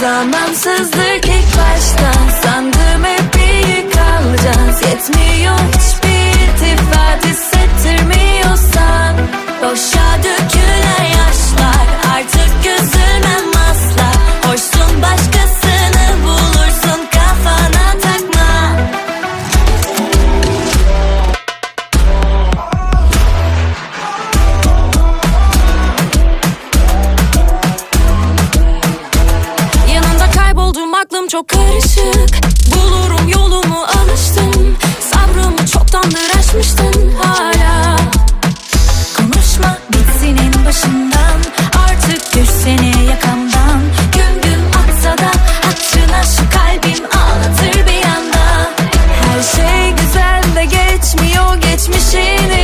Zamansızlık ilk başta. Sandım hep iyi kalacağız. Yetmiyor Aklım çok karışık. Bulurum yolumu alıştım Sabrımı çoktandır aşmıştın hala. Konuşma bitsin başından. Artık düşsene yakamdan. Güm güm atsa da Hatırla şu kalbim ağlatır bir anda Her şey güzel de geçmiyor geçmişini